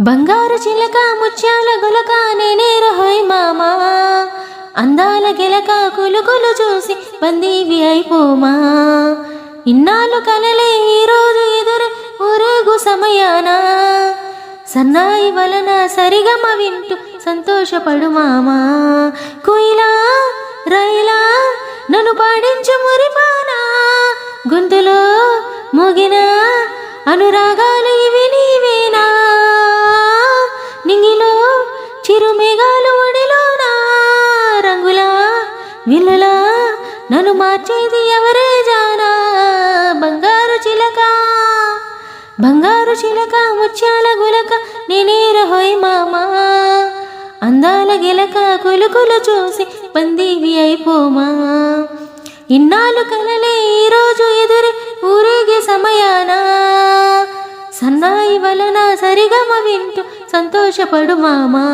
బంగారు చిలక ముత్యాల గులక నేనే రహోయ్ మామా. అందాల గిలక కులుకులు చూసి బందీవి అయిపోమా. ఇన్నాళ్ళు కలలే ఈరోజు ఎదురు ఊరేగు సమయాన. సన్నాయి వలన సరిగమ వింటూ సంతోషపడు మామా కుయిలా రైలా నన్ను పాడించు మురిపానా. గొంతులో మోగిన అనురాగా చిరుమేఘాలు రంగులా విల్లులా నన్ను మార్చేది ఎవరే జానా? బంగారు చిలక బంగారు చిలక ముత్యాల గులక నేనేర రహోయ్ మామా? అందాల గిలక కులుకులు చూసి పందివి అయిపోమా? ఇన్నాళ్ళు కలలే ఈరోజు సన్నాయి వలన సరిగమ వింటూ సంతోషపడు మామా.